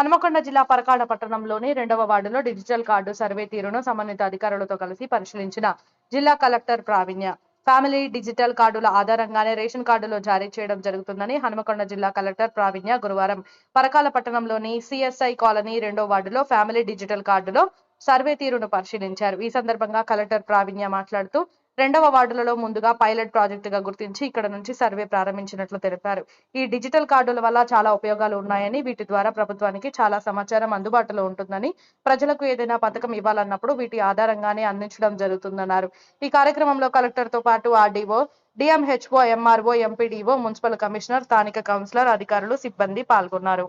హనుమకొండ జిల్లా పరకాడ పట్టణంలోని రెండవ వార్డులో డిజిటల్ కార్డు సర్వే తీరును సంబంధిత అధికారులతో కలిసి పరిశీలించిన జిల్లా కలెక్టర్ ప్రావీణ్య. ఫ్యామిలీ డిజిటల్ కార్డుల ఆధారంగానే రేషన్ కార్డులు జారీ చేయడం జరుగుతుందని హనుమకొండ జిల్లా కలెక్టర్ ప్రావీణ్య గురువారం పరకాల పట్టణంలోని సిఎస్ఐ కాలనీ రెండో వార్డులో ఫ్యామిలీ డిజిటల్ కార్డులో సర్వే తీరును పరిశీలించారు. ఈ సందర్భంగా కలెక్టర్ ప్రావీణ్య మాట్లాడుతూ రెండవ వార్డులలో ముందుగా పైలట్ ప్రాజెక్టుగా గుర్తించి ఇక్కడ నుంచి సర్వే ప్రారంభించినట్లు తెలిపారు. ఈ డిజిటల్ కార్డుల వల్ల చాలా ఉపయోగాలు ఉన్నాయని వీటి ద్వారా ప్రభుత్వానికి చాలా సమాచారం అందుబాటులో ఉంటుందని ప్రజలకు ఏదైనా పథకం ఇవ్వాలన్నప్పుడు వీటి ఆధారంగానే అందించడం జరుగుతుందన్నారు. ఈ కార్యక్రమంలో కలెక్టర్తో పాటు RDO DMHO MRO MPDO municipal commissioner స్థానిక కౌన్సిలర్ అధికారులు సిబ్బంది పాల్గొన్నారు.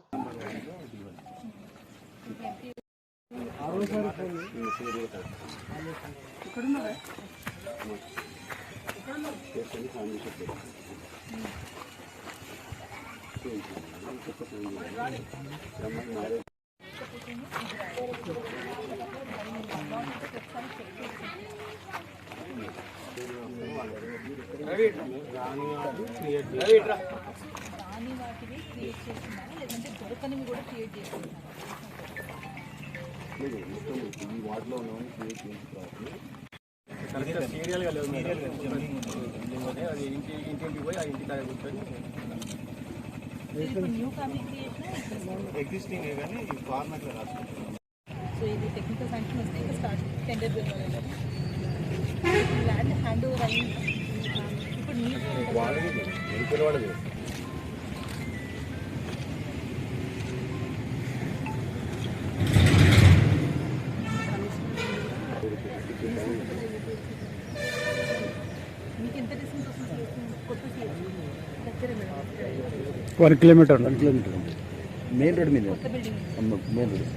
రాని వాటిని క్రియేట్ చేస్తున్నారా లేదంటే దొరకనివి కూడా క్రియేట్ చేస్తున్నారా కరెక్ట్గా సీరియల్గా లేకపోతే అది ఇంటి ఇంటింటికి పోయి ఆ ఇంటి కాడ కూర్చొని ఎగ్జిస్టింగ్ కానీ రాసుకుంటాం సో ఇది టెక్నికల్ శాంక్షన్ వస్తే ఇంకా స్టార్ట్ టెండర్ పిలవాలి ల్యాండ్ హ్యాండ్ ఓవర్ అయింది? ఇప్పుడు വൺ കിലോമീറ്റർ ഉണ്ട്. വൺ കിലോമീറ്റർ ഉണ്ട്. മെയിൻ റോഡ് മീൻ മെയിൻ റോഡ്.